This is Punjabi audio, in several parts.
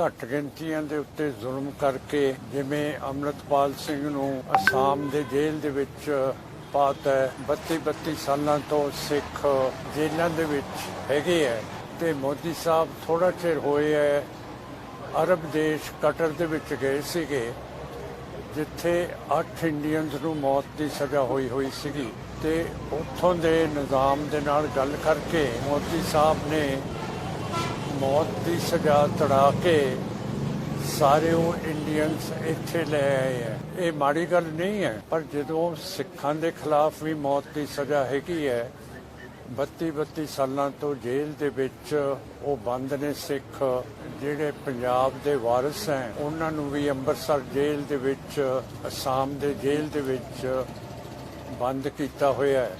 ਘੱਟ ਗਿਣਤੀਆਂ ਦੇ ਉੱਤੇ ਜ਼ੁਲਮ ਕਰਕੇ ਜਿਵੇਂ ਅਮਰਤਪਾਲ ਸਿੰਘ ਨੂੰ ਅਸਾਮ ਦੇ ਜੇਲ੍ਹ ਦੇ ਵਿੱਚ ਪਾਤ ਹੈ 32 32 ਸਾਲਾਂ ਤੋਂ ਸਿੱਖ ਜੇਲ੍ਹਾਂ ਦੇ ਵਿੱਚ ਹੈਗੇ ਹੈ ਤੇ ਮੋਦੀ ਸਾਹਿਬ ਥੋੜਾ ਚਿਰ ਹੋਏ ਹੈ, ਅਰਬ ਦੇਸ਼ ਕਟਰ ਦੇ ਵਿੱਚ ਗਏ ਸੀਗੇ, ਜਿੱਥੇ 8 ਇੰਡੀਅਨਸ ਨੂੰ ਮੌਤ ਦੀ ਸਜ਼ਾ ਹੋਈ ਹੋਈ ਸੀਗੀ ਤੇ ਉੱਥੋਂ ਦੇ ਨਿਜ਼ਾਮ ਦੇ ਨਾਲ ਗੱਲ ਕਰਕੇ ਮੋਦੀ ਸਾਹਿਬ ਨੇ ਮੌਤ ਦੀ ਸਜ਼ਾ ਤੜਾ ਕੇ ਸਾਰੇ ਉਹ ਇੰਡੀਅਨਸ ਇੱਥੇ ਲੈ ਆਏ ਹੈ ਇਹ ਮਾੜੀ ਗੱਲ ਨਹੀਂ ਹੈ, ਪਰ ਜਦੋਂ ਸਿੱਖਾਂ ਦੇ ਖਿਲਾਫ ਵੀ ਮੌਤ ਦੀ ਸਜ਼ਾ ਹੈਗੀ ਹੈ 32 32 ਸਾਲਾਂ ਤੋਂ ਜੇਲ੍ਹ ਦੇ ਵਿੱਚ ਉਹ ਬੰਦ ਨੇ ਸਿੱਖ, ਜਿਹੜੇ ਪੰਜਾਬ ਦੇ ਵਾਰਿਸ ਹੈ, ਉਹਨਾਂ ਨੂੰ ਵੀ ਅੰਮ੍ਰਿਤਸਰ ਜੇਲ੍ਹ ਦੇ ਵਿੱਚ, ਅਸਾਮ ਦੇ ਜੇਲ੍ਹ ਦੇ ਵਿੱਚ ਬੰਦ ਕੀਤਾ ਹੋਇਆ ਹੈ।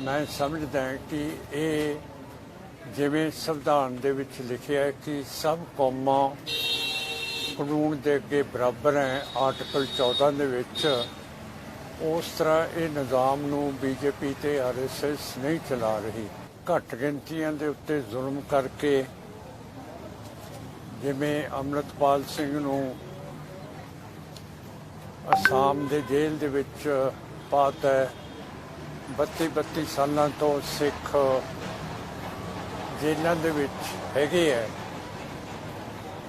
ਮੈਂ ਸਮਝਦਾ ਕਿ ਇਹ ਜਿਵੇਂ ਸੰਵਿਧਾਨ ਦੇ ਵਿੱਚ ਲਿਖਿਆ ਹੈ ਕਿ ਸਭ ਕੌਮਾਂ ਕਾਨੂੰਨ ਦੇ ਅੱਗੇ ਬਰਾਬਰ ਹੈ, ਆਰਟੀਕਲ 14 ਦੇ ਵਿੱਚ ਉਸ ਤਰ੍ਹਾਂ ਇਹ ਨਿਜ਼ਾਮ ਨੂੰ ਬੀਜੇਪੀ ਤੇ ਆਰਐਸਐਸ ਨਹੀਂ ਚਲਾ ਰਹੀ। ਘੱਟ ਗਿਣਤੀਆਂ ਦੇ ਉੱਤੇ ਜ਼ੁਲਮ ਕਰਕੇ ਜਿਵੇਂ ਅਮਰਤਪਾਲ ਸਿੰਘ ਨੂੰ ਅਸਾਮ ਦੇ ਜੇਲ੍ਹ ਦੇ ਵਿੱਚ ਪਾਤਾ ਹੈ 32 32 ਸਾਲਾਂ ਤੋਂ ਸਿੱਖ ਜੇਲ੍ਹਾਂ ਦੇ ਵਿੱਚ ਹੈਗੇ ਹੈ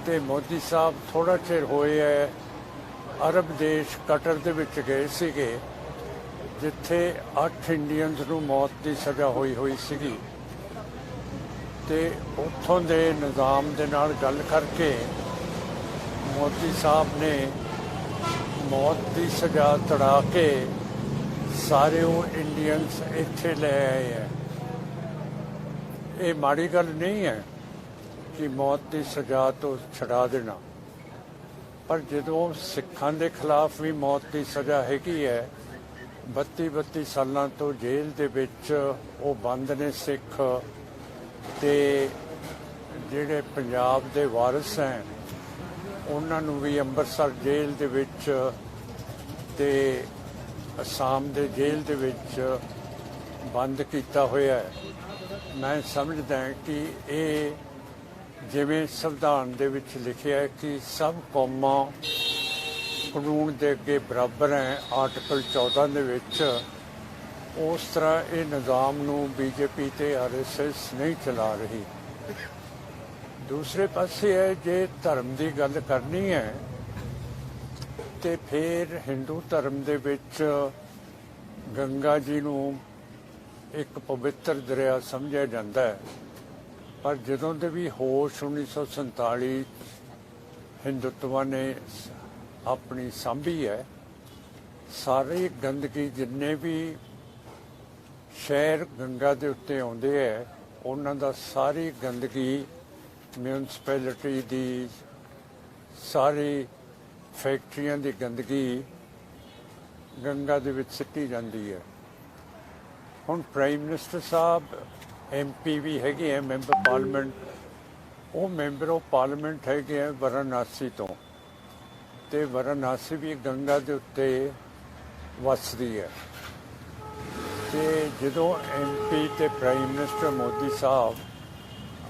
ਤੇ ਮੋਦੀ ਸਾਹਿਬ ਥੋੜਾ ਚਿਰ ਹੋਏ ਹੈ ਅਰਬ ਦੇਸ਼ ਕਟਰ ਦੇ ਵਿੱਚ ਗਏ ਸੀਗੇ, ਜਿੱਥੇ 8 ਇੰਡੀਅਨਸ ਨੂੰ ਮੌਤ ਦੀ ਸਜ਼ਾ ਹੋਈ ਹੋਈ ਸੀਗੀ। ਤੇ ਉੱਥੋਂ ਦੇ ਨਿਜ਼ਾਮ ਦੇ ਨਾਲ ਗੱਲ ਕਰਕੇ ਮੋਦੀ ਸਾਹਿਬ ਨੇ ਮੌਤ ਦੀ ਸਜ਼ਾ ਤੜਾ ਕੇ ਸਾਰੇ ਉਹ ਇੰਡੀਅਨਸ ਇੱਥੇ ਲੈ ਆਏ ਹੈ ਇਹ ਮਾੜੀ ਗੱਲ ਨਹੀਂ ਹੈ ਕਿ ਮੌਤ ਦੀ ਸਜ਼ਾ ਤੋਂ ਛਡਾ ਦੇਣਾ। ਪਰ ਜਦੋਂ ਸਿੱਖਾਂ ਦੇ ਖਿਲਾਫ ਵੀ ਮੌਤ ਦੀ ਸਜ਼ਾ ਹੈਗੀ ਹੈ 32 32 ਸਾਲਾਂ ਤੋਂ ਜੇਲ੍ਹ ਦੇ ਵਿੱਚ ਉਹ ਬੰਦ ਨੇ ਸਿੱਖ ਤੇ ਜਿਹੜੇ ਪੰਜਾਬ ਦੇ ਵਾਰਿਸ ਹੈ, ਉਹਨਾਂ ਨੂੰ ਵੀ ਅੰਮ੍ਰਿਤਸਰ ਜੇਲ੍ਹ ਦੇ ਵਿੱਚ ਤੇ ਅਸਾਮ ਦੇ ਜੇਲ੍ਹ ਦੇ ਵਿੱਚ ਬੰਦ ਕੀਤਾ ਹੋਇਆ ਹੈ। ਮੈਂ ਸਮਝਦਾ ਕਿ ਇਹ ਜਿਵੇਂ ਸੰਵਿਧਾਨ ਦੇ ਵਿੱਚ ਲਿਖਿਆ ਹੈ ਕਿ ਸਭ ਕੌਮਾਂ ਕਾਨੂੰਨ ਦੇ ਅੱਗੇ ਬਰਾਬਰ ਹੈ, ਆਰਟੀਕਲ 14 ਦੇ ਵਿੱਚ ਉਸ ਤਰ੍ਹਾਂ ਇਹ ਨਿਜ਼ਾਮ ਨੂੰ ਬੀਜੇਪੀ ਤੇ ਆਰਐਸਐਸ ਨਹੀਂ ਚਲਾ ਰਹੀ। ਦੂਸਰੇ ਪਾਸੇ ਹੈ, ਜੇ ਧਰਮ ਦੀ ਗੱਲ ਕਰਨੀ ਹੈ, ਤੇ ਫਿਰ ਹਿੰਦੂ ਧਰਮ ਦੇ ਵਿੱਚ ਗੰਗਾ ਜੀ ਨੂੰ ਇੱਕ ਪਵਿੱਤਰ ਦਰਿਆ ਸਮਝਿਆ ਜਾਂਦਾ ਹੈ। ਪਰ ਜਦੋਂ ਦੇ ਵੀ ਹੋਸ਼ 1947 ਹਿੰਦੂਤਵਾ ਨੇ ਆਪਣੀ ਸਾਂਭੀ ਹੈ, ਸਾਰੀ ਗੰਦਗੀ ਜਿੰਨੇ ਵੀ ਸ਼ਹਿਰ ਗੰਗਾ ਦੇ ਉੱਤੇ ਆਉਂਦੇ ਹੈ, ਉਹਨਾਂ ਦਾ ਸਾਰੀ ਗੰਦਗੀ ਮਿਊਨਿਸਪੈਲਿਟੀ ਦੀ ਸਾਰੀ ਫੈਕਟਰੀਆਂ ਦੀ ਗੰਦਗੀ ਗੰਗਾ ਦੇ ਵਿੱਚ ਸਿੱਟੀ ਜਾਂਦੀ ਹੈ। ਹੁਣ ਪ੍ਰਾਈਮ ਮਿਨਿਸਟਰ ਸਾਹਿਬ ਐਮਪੀ ਵੀ ਹੈਗੇ ਆ ਮੈਂਬਰ ਪਾਰਲੀਮੈਂਟ ਉਹ ਮੈਂਬਰ ਆਫ ਪਾਰਲੀਮੈਂਟ ਹੈਗੇ ਆ ਵਾਰਾਣਸੀ ਤੋਂ ਤੇ ਵਾਰਾਣਸੀ ਵੀ ਗੰਗਾ ਦੇ ਉੱਤੇ ਵਸਦੀ ਹੈ। ਤੇ ਜਦੋਂ ਐਮਪੀ ਤੇ ਪ੍ਰਾਈਮ ਮਿਨਿਸਟਰ ਮੋਦੀ ਸਾਹਿਬ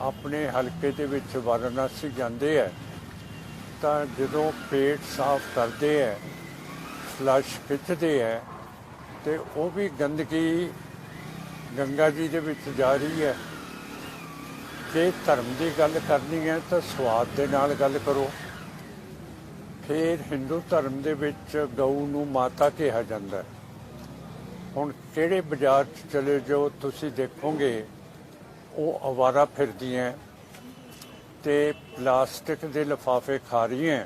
ਆਪਣੇ ਹਲਕੇ ਦੇ ਵਿੱਚ ਵਾਰਾਣਸੀ ਜਾਂਦੇ ਆ, ਤਾਂ ਜਦੋਂ ਪੇਟ ਸਾਫ਼ ਕਰਦੇ ਆ, ਫਲਸ਼ ਖਿੱਚਦੇ ਆ, ਤੇ ਉਹ ਵੀ ਗੰਦਗੀ ਗੰਗਾ ਜੀ ਦੇ ਵਿੱਚ ਜਾ ਰਹੀ ਹੈ। ਜੇ ਧਰਮ ਦੀ ਗੱਲ ਕਰਨੀ ਹੈ ਤਾਂ ਸਵਾਦ ਦੇ ਨਾਲ ਗੱਲ ਕਰੋ। ਫਿਰ ਹਿੰਦੂ ਧਰਮ ਦੇ ਵਿੱਚ ਗਊ ਨੂੰ ਮਾਤਾ ਕਿਹਾ ਜਾਂਦਾ ਹੈ। ਹੁਣ ਕਿਹੜੇ ਬਾਜ਼ਾਰ 'ਚ ਚਲੇ ਜਾਓ, ਤੁਸੀਂ ਦੇਖੋਗੇ, ਉਹ ਅਵਾਰਾ ਫਿਰਦੀਆਂ ਤੇ ਪਲਾਸਟਿਕ ਦੇ ਲਿਫਾਫੇ ਖਾ ਰਹੀਆਂ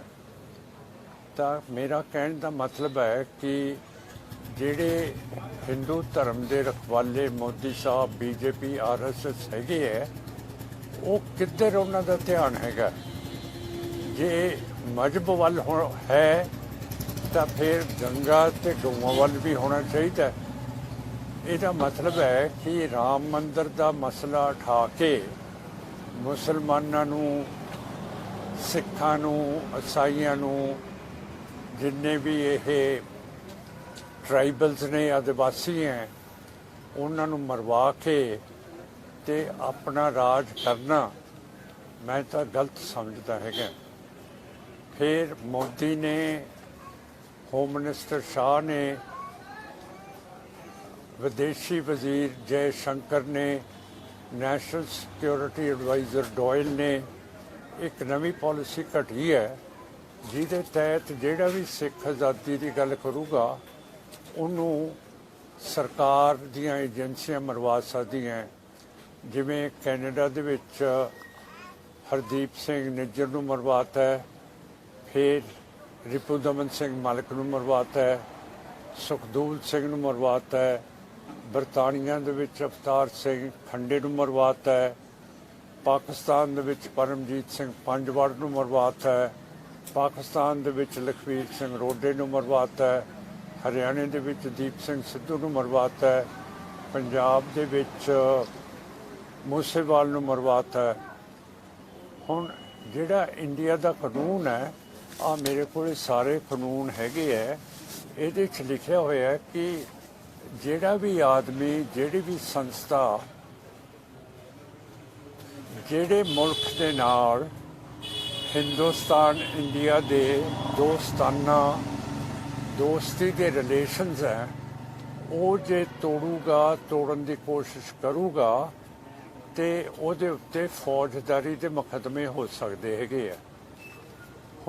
ਤਾਂ ਮੇਰਾ ਕਹਿਣ ਦਾ ਮਤਲਬ ਹੈ ਕਿ ਜਿਹੜੇ ਹਿੰਦੂ ਧਰਮ ਦੇ ਰਖਵਾਲੇ ਮੋਦੀ ਸਾਹਿਬ ਬੀਜੇਪੀ ਆਰਐਸਐਸ ਹੈਗੇ ਹੈ ਉਹ ਕਿੱਧਰ ਉਹਨਾਂ ਦਾ ਧਿਆਨ ਹੈਗਾ? ਜੇ ਮਜਬ ਵੱਲ ਹੋ- ਹੈ, ਤਾਂ ਫਿਰ ਗੰਗਾ ਤੇ ਗਊਆਂ ਵੱਲ ਵੀ ਹੋਣਾ ਚਾਹੀਦਾ। ਇਹਦਾ ਮਤਲਬ ਹੈ ਕਿ ਰਾਮ ਮੰਦਰ ਦਾ ਮਸਲਾ ਉਠਾ ਕੇ ਮੁਸਲਮਾਨਾਂ ਨੂੰ, ਸਿੱਖਾਂ ਨੂੰ, ਈਸਾਈਆਂ ਨੂੰ ਜਿੰਨੇ ਵੀ ਇਹ ਟ੍ਰਾਈਬਲਸ ਨੇ, ਆਦਿਵਾਸੀ ਹੈ, ਉਹਨਾਂ ਨੂੰ ਮਰਵਾ ਕੇ ਤੇ ਆਪਣਾ ਰਾਜ ਕਰਨਾ, ਮੈਂ ਤਾਂ ਗਲਤ ਸਮਝਦਾ ਹੈਗਾ। ਫਿਰ ਮੋਦੀ ਨੇ ਹੋਮ ਮਿਨਿਸਟਰ ਸ਼ਾਹ ਨੇ, ਵਿਦੇਸ਼ੀ ਵਜ਼ੀਰ ਜੈ ਸ਼ੰਕਰ ਨੇ ਨੈਸ਼ਨਲ ਸਿਕਿਉਰਿਟੀ ਐਡਵਾਈਜ਼ਰ ਡੋਇਲ ਨੇ, ਇੱਕ ਨਵੀਂ ਪਾਲਿਸੀ ਘਟੀ ਹੈ, ਜਿਹਦੇ ਤਹਿਤ ਜਿਹੜਾ ਵੀ ਸਿੱਖ ਆਜ਼ਾਦੀ ਦੀ ਗੱਲ ਕਰੂਗਾ ਉਹਨੂੰ ਸਰਕਾਰ ਦੀਆਂ ਏਜੰਸੀਆਂ ਮਰਵਾ ਸਕਦੀਆਂ ਜਿਵੇਂ ਕੈਨੇਡਾ ਦੇ ਵਿੱਚ ਹਰਦੀਪ ਸਿੰਘ ਨਿੱਜਰ ਨੂੰ ਮਰਵਾਤਾ ਹੈ, ਫਿਰ ਰਿਪੂ ਦਮਨ ਸਿੰਘ ਮਲਕ ਨੂੰ ਮਰਵਾਤਾ ਹੈ, ਸੁਖਦੂਲ ਸਿੰਘ ਨੂੰ ਮਰਵਾਤਾ ਹੈ, ਬਰਤਾਨੀਆ ਦੇ ਵਿੱਚ ਅਵਤਾਰ ਸਿੰਘ ਖੰਡੇ ਨੂੰ ਮਰਵਾਤਾ ਹੈ, ਪਾਕਿਸਤਾਨ ਦੇ ਵਿੱਚ ਪਰਮਜੀਤ ਸਿੰਘ ਪੰਜਵੜ ਨੂੰ ਮਰਵਾਤਾ ਹੈ, ਪਾਕਿਸਤਾਨ ਦੇ ਵਿੱਚ ਲਖਵੀਰ ਸਿੰਘ ਰੋਡੇ ਨੂੰ ਮਰਵਾਤਾ ਹੈ ਹਰਿਆਣੇ ਦੇ ਵਿੱਚ ਦੀਪ ਸਿੰਘ ਸਿੱਧੂ ਨੂੰ ਮਰਵਾਤਾ ਹੈ, ਪੰਜਾਬ ਦੇ ਵਿੱਚ ਮੂਸੇਵਾਲ ਨੂੰ ਮਰਵਾਤਾ ਹੈ। ਹੁਣ ਜਿਹੜਾ ਇੰਡੀਆ ਦਾ ਕਾਨੂੰਨ ਹੈ ਆ ਮੇਰੇ ਕੋਲ ਸਾਰੇ ਕਾਨੂੰਨ ਹੈਗੇ ਹੈ। ਇਹਦੇ 'ਚ ਲਿਖਿਆ ਹੋਇਆ ਕਿ ਜਿਹੜਾ ਵੀ ਆਦਮੀ, ਜਿਹੜੀ ਵੀ ਸੰਸਥਾ, ਜਿਹੜੇ ਮੁਲਕ ਦੇ ਨਾਲ ਹਿੰਦੁਸਤਾਨ, ਇੰਡੀਆ ਦੇ ਦੋ ਦੋਸਤਾਨਾ ਦੋਸਤੀ ਦੇ ਰਿਲੇਸ਼ਨਸ ਹੈ, ਉਹ ਜੇ ਤੋੜੂਗਾ, ਤੋੜਨ ਦੀ ਕੋਸ਼ਿਸ਼ ਕਰੂਗਾ, ਤੇ ਉਹਦੇ ਉੱਤੇ ਫੌਜਦਾਰੀ ਦੇ ਮੁਕੱਦਮੇ ਹੋ ਸਕਦੇ ਹੈਗੇ ਆ।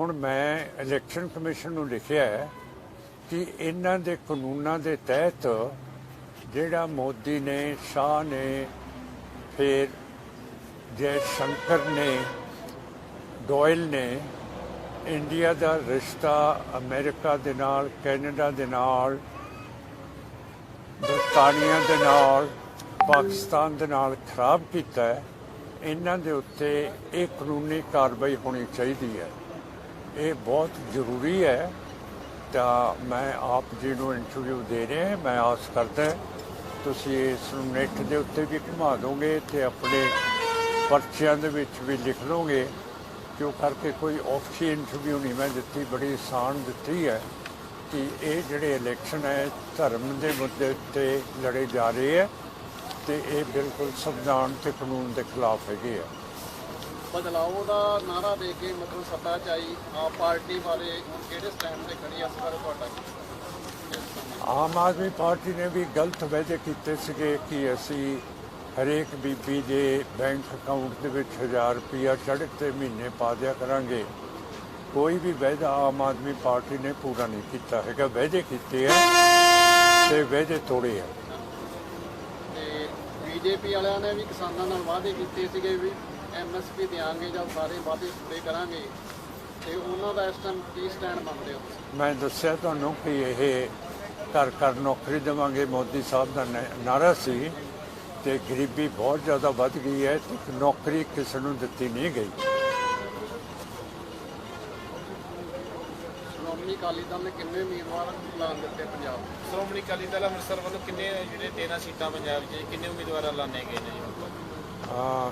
ਹੁਣ ਮੈਂ ਇਲੈਕਸ਼ਨ ਕਮਿਸ਼ਨ ਨੂੰ ਲਿਖਿਆ ਹੈ ਕਿ ਇਹਨਾਂ ਦੇ ਕਾਨੂੰਨਾਂ ਦੇ ਤਹਿਤ ਜਿਹੜਾ ਮੋਦੀ ਨੇ, ਸ਼ਾਹ ਨੇ, ਫਿਰ ਜੈ ਸ਼ੰਕਰ ਨੇ ਡੋਇਲ ਨੇ ਇੰਡੀਆ ਦਾ ਰਿਸ਼ਤਾ ਅਮਰੀਕਾ ਦੇ ਨਾਲ, ਕੈਨੇਡਾ ਦੇ ਨਾਲ ਬਰਤਾਨੀਆ ਦੇ ਨਾਲ, ਪਾਕਿਸਤਾਨ ਦੇ ਨਾਲ ਖਰਾਬ ਕੀਤਾ ਹੈ, ਇਹਨਾਂ ਦੇ ਉੱਤੇ ਇਹ ਕਾਨੂੰਨੀ ਕਾਰਵਾਈ ਹੋਣੀ ਚਾਹੀਦੀ ਹੈ। ਇਹ ਬਹੁਤ ਜ਼ਰੂਰੀ ਹੈ। ਤਾਂ ਮੈਂ ਆਪ ਜੀ ਨੂੰ ਇੰਟਰਵਿਊ ਦੇ ਰਿਹਾ ਮੈਂ ਆਸ ਕਰਦਾ ਤੁਸੀਂ ਇਸ ਨੂੰ ਨੈਟ ਦੇ ਉੱਤੇ ਵੀ ਘੁਮਾ ਦੋਗੇ ਤੇ ਆਪਣੇ ਪਰਚਿਆਂ ਦੇ ਵਿੱਚ ਵੀ ਲਿਖ ਲਓਗੇ ਕਿਉਂ ਕਰਕੇ ਕੋਈ ਔਖੀ ਇੰਟਰਵਿਊ ਨਹੀਂ ਮੈਂ ਦਿੱਤੀ ਬੜੀ ਆਸਾਨ ਦਿੱਤੀ ਹੈ ਕਿ ਇਹ ਜਿਹੜੇ ਇਲੈਕਸ਼ਨ ਹੈ ਧਰਮ ਦੇ ਮੁੱਦੇ ਉੱਤੇ ਲੜੇ ਜਾ ਰਹੇ ਹੈ ਤੇ ਇਹ ਬਿਲਕੁਲ ਸੰਵਿਧਾਨ ਤੇ ਕਾਨੂੰਨ ਦੇ ਖਿਲਾਫ ਹੈਗੇ ਆ ਬਦਲਾਓ ਦਾ ਨਾਰਾ ਦੇ ਕੇ ਮਤਲਬ ਸੱਤਾ ਚ ਆਈ ਆਪ ਪਾਰਟੀ ਵਾਲੇ ਹੁਣ ਕਿਹੜੇ ਸਟੈਂਡ ਤੇ ਖੜੀ ਆ ਇਸ ਬਾਰੇ ਤੁਹਾਡਾ ਕੀ? ਆਮ ਆਦਮੀ ਪਾਰਟੀ ਨੇ ਵੀ ਗਲਤ ਵਾਅਦੇ ਕੀਤੇ ਸੀਗੇ ਕਿ ਅਸੀਂ ਹਰੇਕ ਬੀਬੀ ਦੇ ਬੈਂਕ ਅਕਾਊਂਟ ਦੇ ਵਿੱਚ 1000 ਰੁਪਇਆ ਚੜ੍ਹ ਤੇ ਮਹੀਨੇ ਪਾ ਦਿਆ ਕਰਾਂਗੇ। ਕੋਈ ਵੀ ਵਾਅਦਾ ਆਮ ਆਦਮੀ ਪਾਰਟੀ ਨੇ ਪੂਰਾ ਨਹੀਂ ਕੀਤਾ ਹੈਗਾ। ਵਾਅਦੇ ਕੀਤੇ ਆ ਤੇ ਵਾਅਦੇ ਤੋੜੇ ਆ। ਤੇ ਬੀਜੇਪੀ ਵਾਲਿਆਂ ਨੇ ਵੀ ਕਿਸਾਨਾਂ ਨਾਲ ਵਾਅਦੇ ਕੀਤੇ ਸੀਗੇ ਵੀ ਐਮਐਸਪੀ ਦੇਾਂਗੇ ਜਾਂ ਸਾਰੇ ਵਾਅਦੇ ਪੂਰੇ ਕਰਾਂਗੇ। ਤੇ ਉਹਨਾਂ ਦਾ ਇਸ ਟਾਈਮ ਕੀ ਸਟੈਂਡ ਮੰਨਦੇ ਹੋ ਮੈਂ ਦੱਸਿਆ ਤੁਹਾਨੂੰ ਕਿ ਇਹ ਘਰ ਘਰ ਨੌਕਰੀ ਦੇਵਾਂਗੇ। ਮੋਦੀ ਸਾਹਿਬ ਦਾ ਨਾਰਾ ਸੀ ਤੇ ਗਰੀਬੀ ਬਹੁਤ ਜ਼ਿਆਦਾ ਵੱਧ ਗਈ ਹੈ ਤੇ ਨੌਕਰੀ ਕਿਸੇ ਨੂੰ ਦਿੱਤੀ ਨਹੀਂ ਗਈ ਸ਼੍ਰੋਮਣੀ ਅਕਾਲੀ ਦਲ ਨੇ ਕਿੰਨੇ ਉਮੀਦਵਾਰ ਐਲਾਨ ਦਿੱਤੇ ਪੰਜਾਬ 'ਚ? ਸ਼੍ਰੋਮਣੀ ਅਕਾਲੀ ਦਲ ਅੰਮ੍ਰਿਤਸਰ ਵੱਲੋਂ ਕਿੰਨੇ ਜਿਹੜੇ 13 ਸੀਟਾਂ ਪੰਜਾਬ 'ਚ ਕਿੰਨੇ ਉਮੀਦਵਾਰ ਐਲਾਨੇ ਗਏ ਨੇ ਜੀ? ਆ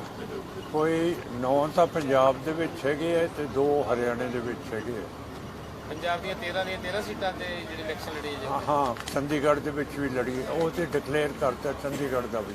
ਕੋਈ ਨੌ ਤਾਂ ਪੰਜਾਬ ਦੇ ਵਿੱਚ ਹੈਗੇ ਹੈ ਤੇ ਦੋ ਹਰਿਆਣੇ ਦੇ ਵਿੱਚ ਹੈਗੇ ਹੈ ਪੰਜਾਬ ਦੀਆਂ 13 ਦੀਆਂ 13 ਸੀਟਾਂ ਤੇ ਜਿਹੜੀ ਇਲੈਕਸ਼ਨ ਲੜੀ ਹਾਂ, ਹਾਂ ਚੰਡੀਗੜ੍ਹ ਦੇ ਵਿੱਚ ਵੀ ਲੜੀ ਹੈ। ਉਹ ਤੇ ਡਿਕਲੇਅਰ ਕਰਤਾ ਚੰਡੀਗੜ੍ਹ ਦਾ ਵੀ